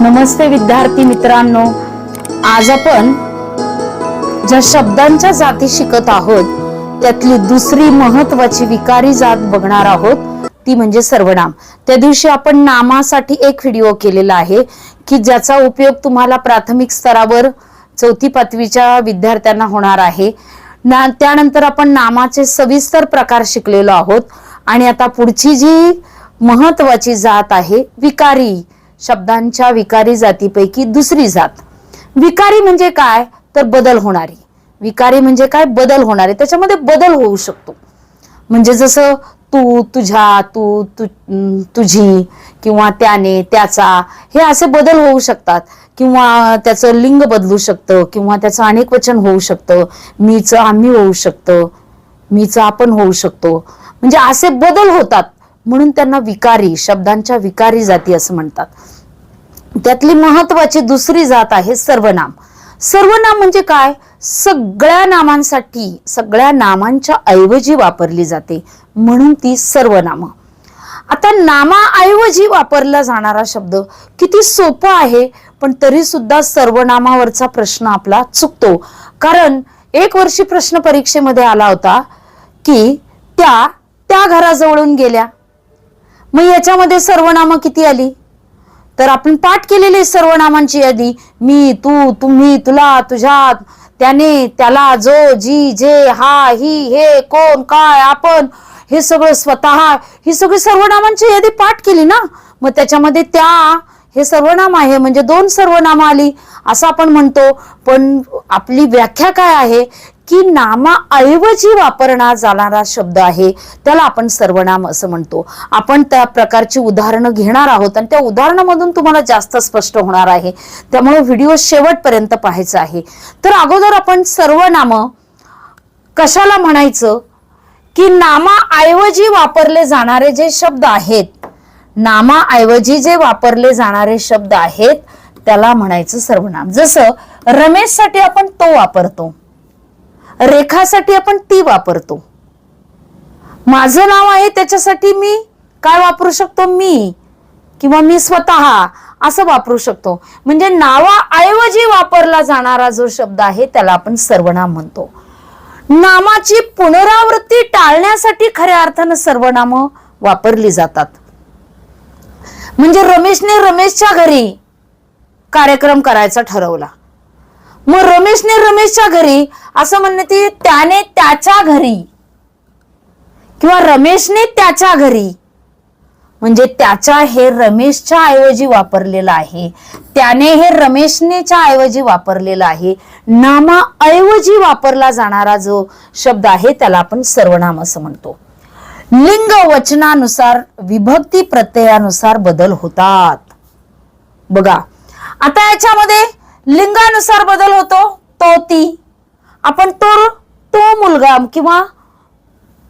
नमस्ते विद्यार्थी मित्रांनो. आज आपण ज्या शब्दांच्या जाती शिकत आहोत त्यातली दुसरी महत्वाची विकारी जात बघणार आहोत ती म्हणजे सर्वनाम. त्या दिवशी आपण नामासाठी एक व्हिडिओ केलेला आहे की ज्याचा उपयोग तुम्हाला प्राथमिक स्तरावर चौथी पाचवीच्या विद्यार्थ्यांना होणार आहे. ना त्यानंतर आपण नामाचे सविस्तर प्रकार शिकलेलो आहोत. आणि आता पुढची जी महत्वाची जात आहे विकारी. शब्दांच्या विकारी जातीपैकी दुसरी जात. विकारी म्हणजे काय? तर बदल होणारी. विकारी म्हणजे काय? बदल होणारे. त्याच्यामध्ये बदल होऊ शकतो. म्हणजे जसं तू तुझ्या तू तु तुझी किंवा त्याने त्याचा हे असे बदल होऊ शकतात. किंवा त्याचं लिंग बदलू शकतं किंवा त्याचं अनेक वचन होऊ शकतं. मीच आम्ही होऊ शकतं. मीचं आपण होऊ शकतो. म्हणजे असे बदल होतात. म्हणून त्यांना विकारी शब्दांच्या विकारी जाती असं म्हणतात. त्यातली महत्वाची दुसरी जात आहे सर्वनाम. सर्वनाम म्हणजे काय? सगळ्या नामांसाठी सगळ्या नामांच्या ऐवजी वापरली जाते. म्हणून ती सर्वनाम. आता नामाऐवजी वापरला जाणारा शब्द किती सोपा आहे पण तरी सुद्धा सर्वनामावरचा प्रश्न आपला चुकतो. कारण एक वर्षी प्रश्न परीक्षेमध्ये आला होता की त्या त्या घराजवळून गेल्या. मग याच्यामध्ये सर्वनामं किती आली? तर आपण पाठ केलेली सर्वनामांची यादी. मी तू तुम्ही तुला तुझ्या त्याने त्याला जो जी जे हा ही हे कोण काय आपण हे सगळं स्वतः ही सगळी सर्वनामांची यादी पाठ केली ना? मग त्याच्यामध्ये त्या हे सर्वनाम आहे म्हणजे दोन सर्वनाम आली असं आपण म्हणतो. पण आपली व्याख्या काय आहे? की नामाऐवजी वापरणार जाणारा शब्द आहे त्याला आपण सर्वनाम असं म्हणतो. आपण त्या प्रकारची उदाहरणं घेणार आहोत आणि त्या उदाहरणामधून तुम्हाला जास्त स्पष्ट होणार आहे. त्यामुळे व्हिडिओ शेवटपर्यंत पाहायचा आहे. तर अगोदर आपण सर्वनाम कशाला म्हणायचं? की नामाऐवजी वापरले जाणारे जे शब्द आहेत नामाऐवजी जे वापरले जाणारे शब्द आहेत त्याला म्हणायचं सर्वनाम. जसं रमेशसाठी आपण तो वापरतो. रेखासाठी आपण ती वापरतो. माझं नाव आहे त्याच्यासाठी मी काय वापरू शकतो? मी. किंवा मी स्वतः असं वापरू शकतो. म्हणजे नावाऐवजी वापरला जाणारा जो शब्द आहे त्याला आपण सर्वनाम म्हणतो. नामाची पुनरावृत्ती टाळण्यासाठी खऱ्या अर्थानं सर्वनाम वापरली जातात. म्हणजे रमेशने रमेशच्या घरी कार्यक्रम करायचा ठरवला. मग रमेशने रमेशच्या घरी असं म्हणणे ती त्याने त्याच्या घरी किंवा रमेशने त्याच्या घरी म्हणजे त्याच्या हे रमेशच्या ऐवजी वापरलेलं आहे त्याने हे रमेशनेच्या ऐवजी वापरलेलं आहे नामाऐवजी वापरला जाणारा जो शब्द आहे त्याला आपण सर्वनाम असं म्हणतो. लिंग वचनानुसार विभक्ती प्रत्ययानुसार बदल होतात. बघा आता याच्यामध्ये लिंगानुसार बदल होतो तो ती. आपण तो तो मुलगा किंवा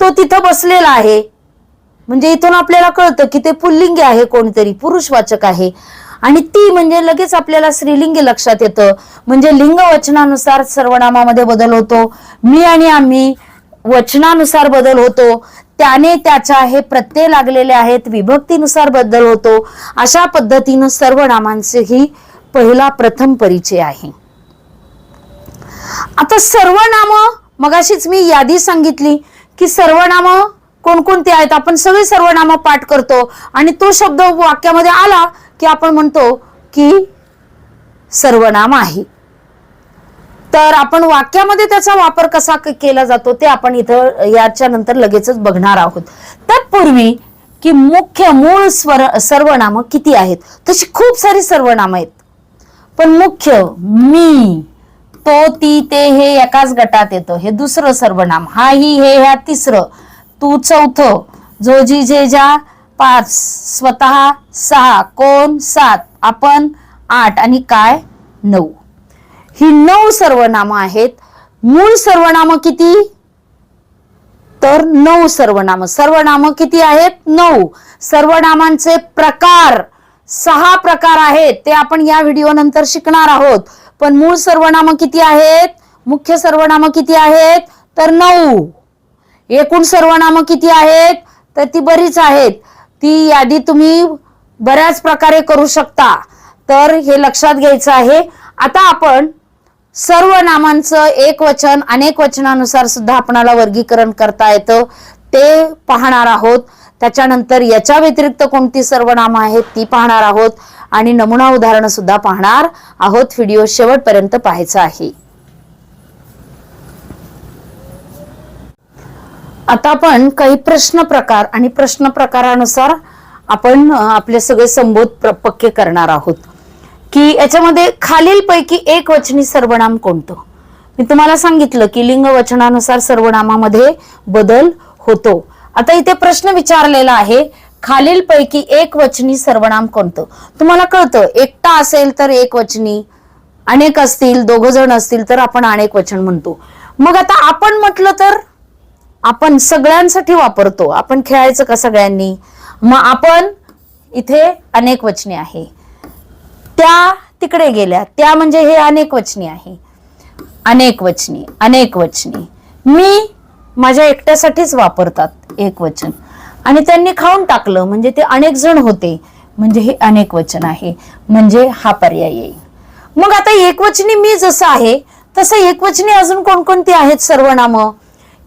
तो तिथं बसलेला आहे. म्हणजे इथून आपल्याला कळतं की ते पुल्लिंगी आहे कोणतरी पुरुषवाचक आहे. आणि ती म्हणजे लगेच आपल्याला स्त्रीलिंगी लक्षात येतं. म्हणजे लिंग वचनानुसार सर्वनामामध्ये बदल होतो. मी आणि आम्ही वचनानुसार बदल होतो. त्याने त्याच्या हे प्रत्यय लागलेले आहेत विभक्तीनुसार बदल होतो. अशा पद्धतीनं सर्वनामांचे ही पहिला प्रथम परिचय आहे. आता सर्वनाम मगाशीच मी यादी सांगितली की सर्वनाम कोणकोणती आहेत? आपण सगळी सर्वनाम पाठ करतो आणि तो शब्द वाक्यामध्ये आला की आपण म्हणतो की सर्वनाम आहे. तर आपण वाक्यामध्ये त्याचा वापर कसा क- केला जातो ते आपण इथं याच्या नंतर लगेचच बघणार आहोत. तत्पूर्वी की मुख्य मूळ स्वर सर्वनाम किती आहेत? तशी खूप सारी सर्वनाम आहेत. पण मुख्य मी तो ती ते हे एकाच गटात येतं. हे दुसरं सर्वनाम. हा ही हे ह्या तिसरं. तू चौथं. जो जी जे ज्या पाच. स्वतः सहा. कोण सात. आपण आठ. आणि काय? नऊ. ही नऊ सर्वनामं आहेत. मूळ सर्वनामं किती? तर नऊ सर्वनाम. सर्वनामं किती आहेत? नऊ. सर्वनामांचे प्रकार. सहा प्रकार आहेत. ते आपण या व्हिडिओ नंतर शिकणार आहोत. पण मूळ सर्वनामं किती आहेत? मुख्य सर्वनाम किती आहेत? तर नऊ. एकूण सर्वनामं किती आहेत? तर ती बरीच आहेत. ती यादी तुम्ही बऱ्याच प्रकारे करू शकता. तर हे लक्षात घ्यायचं आहे. आता आपण सर्व नामांचं एक वचन अनेक वचनानुसार सुद्धा आपणाला वर्गीकरण करता येतं. ते पाहणार आहोत. त्याच्यानंतर याच्या व्यतिरिक्त कोणती सर्वनाम आहेत ती पाहणार आहोत. आणि नमुना उदाहरणं सुद्धा पाहणार आहोत. व्हिडिओ शेवटपर्यंत पाहायचा आहे. आता आपण काही प्रश्न प्रकार आणि प्रश्न प्रकारानुसार आपण आपले सगळे संबोध पक्के करणार आहोत. की याच्यामध्ये खालीलपैकी एक वचनी सर्वनाम कोणतं? मी तुम्हाला सांगितलं की लिंग वचनानुसार सर्वनामामध्ये बदल होतो. आता इथे प्रश्न विचारलेला आहे खालीलपैकी एक वचनी सर्वनाम कोणतं? तुम्हाला कळतं एकटा असेल तर एक वचनी अनेक असतील दोघ जण असतील तर आपण अनेक वचन म्हणतो. मग आता आपण म्हटलं तर आपण सगळ्यांसाठी वापरतो. आपण खेळायचं का सगळ्यांनी? मग आपण इथे अनेक वचने आहे. त्या तिकडे गेल्या. त्या म्हणजे हे अनेक वचनी आहे. अनेक वचनी अनेक वचनी. मी माझ्या एकट्यासाठीच वापरतात एक वचन. आणि त्यांनी खाऊन टाकलं. म्हणजे ते अनेक जण होते. म्हणजे हे अनेक वचन आहे. म्हणजे हा पर्याय येईल. मग आता एकवचनी मी जसं आहे तसं एकवचनी अजून कोणकोणती आहेत सर्वनाम?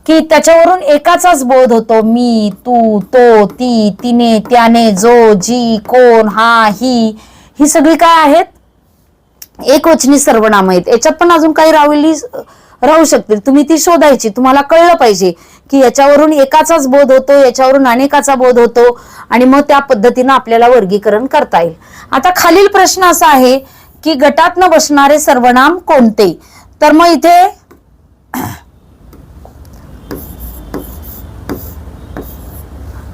की त्याच्यावरून एकाचाच बोध होतो. मी तू तो ती तिने त्याने जो जी कोण हा ही. ही सगळी काय आहेत? एकवचनी सर्वनाम आहेत. याच्यात पण अजून काही राहिली राहू शकतील. तुम्ही ती शोधायची. तुम्हाला कळलं पाहिजे की याच्यावरून एकाचाच बोध होतो याच्यावरून अनेकाचा बोध होतो आणि मग त्या पद्धतीनं आपल्याला वर्गीकरण करता येईल. आता खालील प्रश्न असा आहे की गटातनं बसणारे सर्वनाम कोणते? तर मग इथे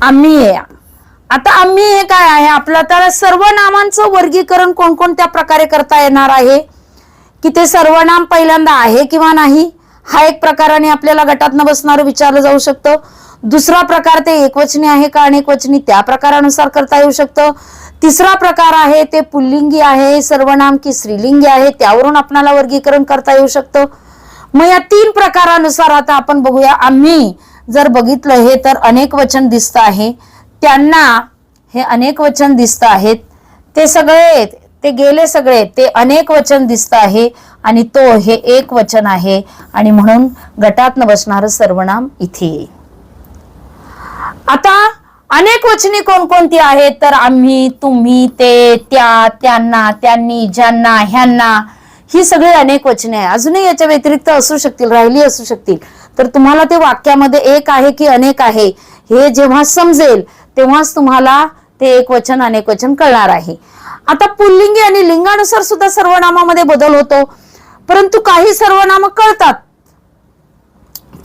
आम्ही या. आता आम्ही हे काय आहे? आपलं तर सर्व नामांचं वर्गीकरण कोणकोणत्या प्रकारे करता येणार आहे? की ते सर्वनाम पहिल्यांदा आहे किंवा नाही? हा एक प्रकाराने आपल्याला गटातनं बसणारं विचारलं जाऊ शकतं. दुसरा प्रकार ते एकवचनी आहे का अनेकवचनी त्या प्रकारानुसार करता येऊ शकतं. तिसरा प्रकार आहे ते पुल्लिंगी आहे सर्वनाम की स्त्रीलिंगी आहे त्यावरून आपणाला वर्गीकरण करता येऊ शकतं. मग या तीन प्रकारानुसार आता आपण बघूया. आम्ही जर बघितलं हे तर अनेक वचन दिसत आहे. त्यांना हे अनेक वचन दिसत आहेत. ते सगळे ते गेले सगळे ते अनेक वचन दिसत आहे आणि तो हे एक वचन आहे आणि म्हणून गटात बसणार सर्वनाम इथे आता अनेक वचने कोणकोणती आहेत? तर आम्ही तुम्ही ते त्या त्यांना त्यांनी ज्यांना ह्यांना ही सगळी अनेक वचने आहे अजूनही याच्या व्यतिरिक्त असू शकतील राहिली असू शकतील. तर तुम्हाला ते वाक्यामध्ये एक आहे की अनेक आहे? हे जेव्हा समजेल तेव्हाच तुम्हाला ते एक वचन अनेक वचन कळणार आहे. आता पुल्लिंगी आणि लिंगानुसार सुद्धा सर्वनामामध्ये बदल होतो. परंतु काही सर्वनाम कळतात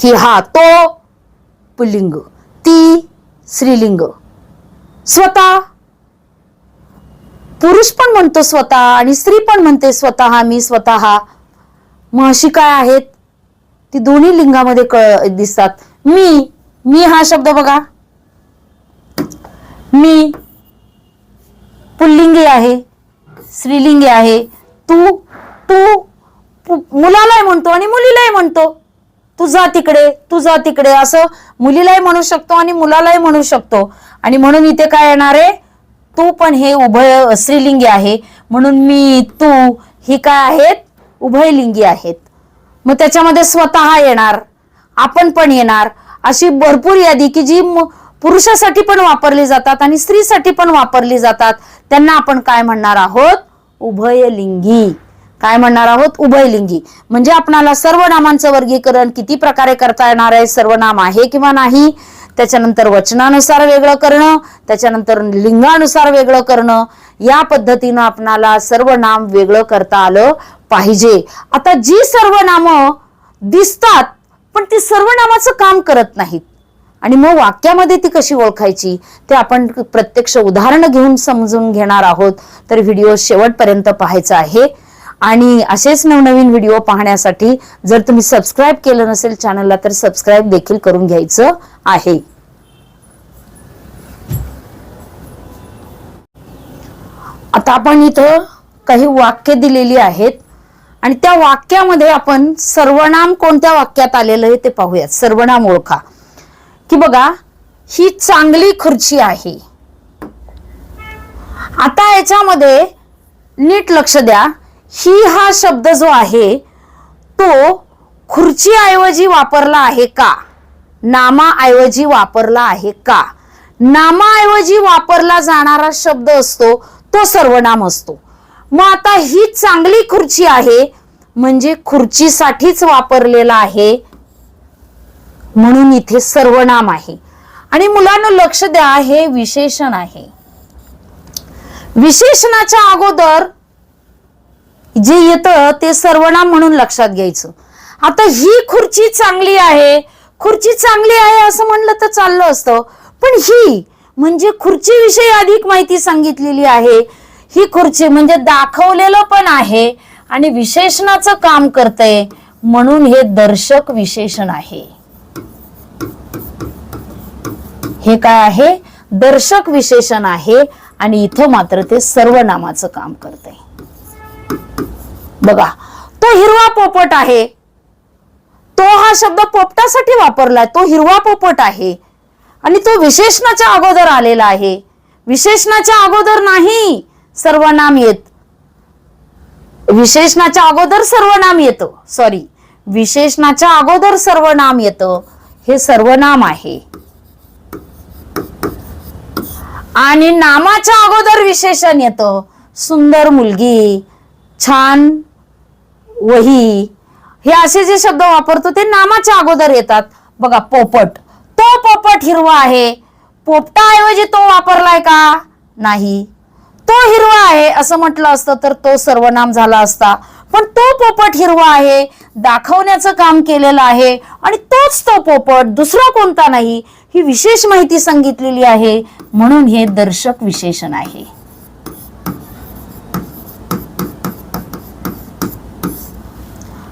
की हा तो पुल्लिंग ती स्त्रीलिंग. स्वतः. पुरुष पण म्हणतो स्वतः आणि स्त्री पण म्हणते स्वतः मी स्वतः. मग काय आहेत? ती दोन्ही लिंगामध्ये कळ दिसतात. मी मी हा शब्द बघा. मी पुल्लिंगी आहे स्त्रीलिंगी आहे. तू तू पु- मुलालाही म्हणतो आणि मुलीलाही म्हणतो. तू जा तिकडे तू जा तिकडे असं मुलीलाही म्हणू शकतो आणि मुलालाही म्हणू शकतो. आणि म्हणून इथे काय येणार आहे? तू पण हे उभय स्त्रीलिंगी आहे. म्हणून मी तू ही काय आहेत? उभयलिंगी आहेत. मग त्याच्यामध्ये स्वतः येणार. आपण पण येणार. अशी भरपूर यादी की जी म- पुरुषासाठी पण वापरली जातात आणि स्त्रीसाठी पण वापरली जातात. त्यांना आपण काय म्हणणार आहोत? उभयलिंगी. काय म्हणणार आहोत? उभयलिंगी. म्हणजे आपणाला सर्वनामांचं वर्गीकरण किती प्रकारे करता येणार आहे? सर्वनाम आहे किंवा नाही? त्याच्यानंतर वचनानुसार वेगळं करणं त्याच्यानंतर लिंगानुसार वेगळं करणं. या पद्धतीनं आपणाला सर्वनाम वेगळं करता आलं पाहिजे. आता जी सर्वनामं दिसतात पण ती सर्वनामाचं काम करत नाहीत. आणि मग वाक्यामध्ये ती कशी ओळखायची ते आपण प्रत्यक्ष उदाहरणं घेऊन समजून घेणार आहोत. तर व्हिडिओ शेवटपर्यंत पाहायचा आहे. आणि असेच नवनवीन व्हिडिओ पाहण्यासाठी जर तुम्ही सबस्क्राईब केलं नसेल चॅनलला तर सबस्क्राईब देखील करून घ्यायचं आहे. आता आपण इथं काही वाक्य दिलेली आहेत. आणि त्या वाक्यामध्ये आपण सर्वनाम कोणत्या वाक्यात आलेलं आहे ते पाहूयात. सर्वनाम ओळखा. की बघा ही चांगली खुर्ची आहे. आता याच्यामध्ये नीट लक्ष द्या. ही हा शब्द जो आहे तो खुर्ची ऐवजी वापरला आहे का? नामाऐवजी वापरला आहे का? नामाऐवजी वापरला जाणारा शब्द असतो तो सर्वनाम असतो. मग आता ही चांगली खुर्ची आहे म्हणजे खुर्चीसाठीच वापरलेला आहे म्हणून इथे सर्वनाम आहे. आणि मुलांना लक्ष द्या हे विशेषण आहे. विशेषणाच्या अगोदर जे येतं ते सर्वनाम म्हणून लक्षात घ्यायचं. आता ही खुर्ची चांगली आहे. खुर्ची चांगली आहे असं म्हणलं तर चाललं असतं. पण ही म्हणजे खुर्चीविषयी अधिक माहिती सांगितलेली आहे. ही खुर्ची म्हणजे दाखवलेलं पण आहे आणि विशेषणाचं काम करतंय. म्हणून हे दर्शक विशेषण आहे. हे काय आहे? दर्शक विशेषण आहे आणि इथं मात्र ते सर्वनामाचं काम करते बघा तो हिरवा पोपट आहे. तो हा शब्द पोपटासाठी वापरलाय. तो हिरवा पोपट आहे. आणि तो विशेषणाच्या अगोदर आलेला आहे. विशेषणाच्या अगोदर नाही सर्वनाम येत. विशेषणाच्या अगोदर सर्वनाम येतं. सॉरी विशेषणाच्या अगोदर सर्वनाम येतं. हे सर्वनाम आहे. आणि नामाच्या अगोदर विशेषण येतं. सुंदर मुलगी छान वही. हे असे जे शब्द वापरतो ते नामाच्या अगोदर येतात. बघा पोपट. तो पोपट हिरवा आहे. पोपटाऐवजी तो वापरलाय का? नाही. तो हिरवा आहे असं म्हटलं असतं तर तो सर्वनाम झाला असता. पण तो पोपट हिरवा आहे दाखवण्याचं काम केलेलं आहे आणि तोच तो पोपट दुसरा कोणता नाही ही विशेष माहिती सांगितलेली आहे म्हणून हे दर्शक विशेषण आहे.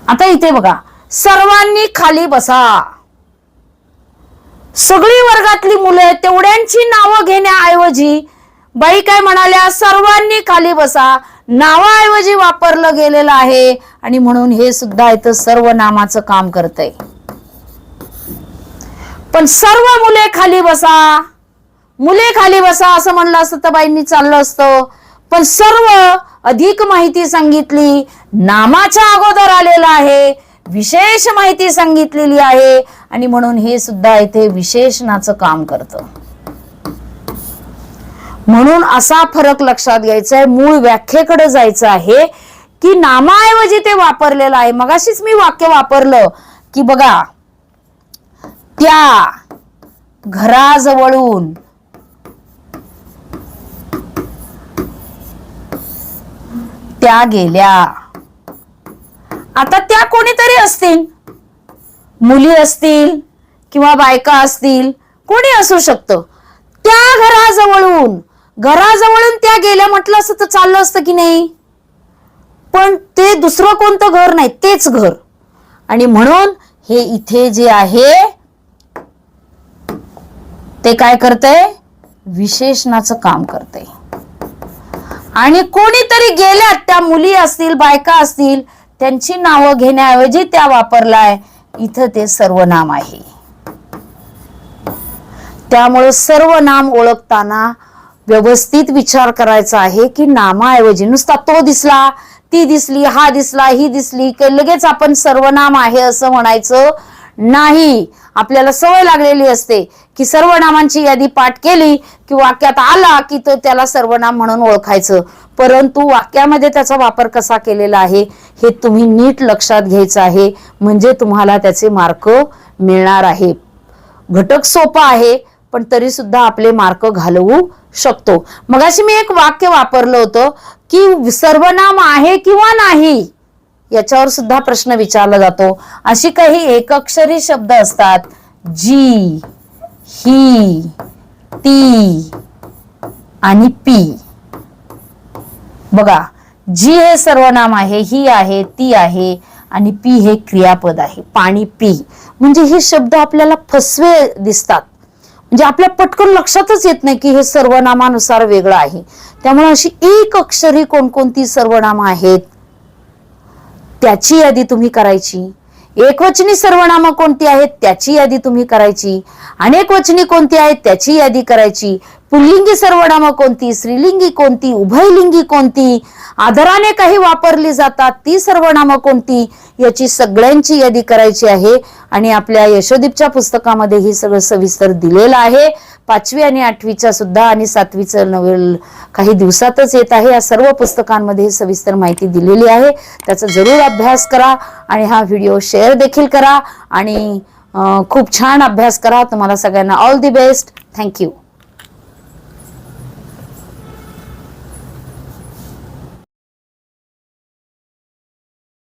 आता इथे बघा सर्वांनी खाली बसा. सगळी वर्गातली मुलं तेवढ्यांची नावं घेण्याऐवजी बाई काय म्हणाल्या सर्वांनी खाली बसा. नावाऐवजी वापरलं गेलेलं आहे आणि म्हणून हे सुद्धा इथं सर्व नामाचं काम करतंय. पण सर्व मुले खाली बसा. मुले खाली बसा असं म्हणलं असतं तर बाईंनी चाललं असतं. पण सर्व अधिक माहिती सांगितली नामाच्या अगोदर आलेलं आहे विशेष माहिती सांगितलेली आहे आणि म्हणून हे सुद्धा इथे विशेषणाचं काम करतं. म्हणून असा फरक लक्षात घ्यायचा आहे मूळ व्याख्येकडे जायचं आहे की नामाऐवजी ते वापरलेलं आहे. मगाशीच मी वाक्य वापरलं की बघा त्या घराजवळून त्या गेल्या. आता त्या कोणीतरी असतील? मुली असतील किंवा बायका असतील कोणी असू शकतं. त्या घराजवळून घराजवळून त्या गेल्या म्हटलं असतं तर चाललं असतं की नाही? पण ते दुसरं कोणतं घर नाही तेच घर. आणि म्हणून हे इथे जे आहे ते काय करतंय? विशेषणाचं काम करतंय. आणि कोणीतरी गेल्यात त्या मुली असतील बायका असतील त्यांची नावं घेण्याऐवजी त्या वापरलाय. इथं ते सर्वनाम आहे. त्यामुळे सर्व नाम ओळखताना व्यवस्थित विचार करायचा आहे की नामाऐवजी नुसता तो दिसला ती दिसली हा दिसला ही दिसली की लगेच आपण सर्वनाम आहे असं म्हणायचं नाही. आपल्याला सवय लागलेली असते की सर्वनामांची यादी पाठ केली की वाक्यात आला की तो त्याला सर्वनाम म्हणून ओळखायचं. परंतु वाक्यामध्ये त्याचा वापर कसा केलेला आहे हे तुम्ही नीट लक्षात घ्यायचं आहे. म्हणजे तुम्हाला त्याचे मार्क मिळणार आहे. घटक सोपा आहे पण तरी सुद्धा आपले मार्क घालवू शकतो. मगाशी मी एक वाक्य वापरलं होतं की सर्वनाम आहे किंवा नाही याच्यावर सुद्धा प्रश्न विचारला जातो. अशी काही एकअक्षरी शब्द असतात. जी ही ती आणि पी. बघा जी हे सर्वनाम आहे ही आहे ती आहे आणि पी हे क्रियापद आहे. पाणी पी. म्हणजे हे शब्द आपल्याला फसवे दिसतात. म्हणजे आपल्या पटकन लक्षातच येत नाही की हे सर्वनामानुसार वेगळं आहे. त्यामुळे अशी एक अक्षरी कोणकोणती सर्वनाम आहेत? त्याची यादी तुम्ही करायची. एकवचनी सर्वनामं कोणती आहेत? त्याची यादी तुम्ही करायची. अनेक वचनी कोणती आहेत? त्याची यादी करायची. पुल्लिंगी सर्वनामं कोणती स्त्रीलिंगी कोणती उभयलिंगी कोणती आदराने काही वापरली जातात ती सर्वनामं कोणती याची सगळ्यांची यादी करायची आहे. आणि आपल्या यशोदीपच्या पुस्तकामध्ये ही सगळं सविस्तर दिलेलं आहे. पाचवी आणि आठवीच्या सुद्धा आणि सातवीचं नवल काही दिवसातच येत आहे. या सर्व पुस्तकांमध्ये सविस्तर माहिती दिलेली आहे. त्याचा जरूर अभ्यास करा आणि हा व्हिडिओ शेअर देखील करा. आणि खूप छान अभ्यास करा. तुम्हाला सगळ्यांना ऑल दी बेस्ट थँक्यू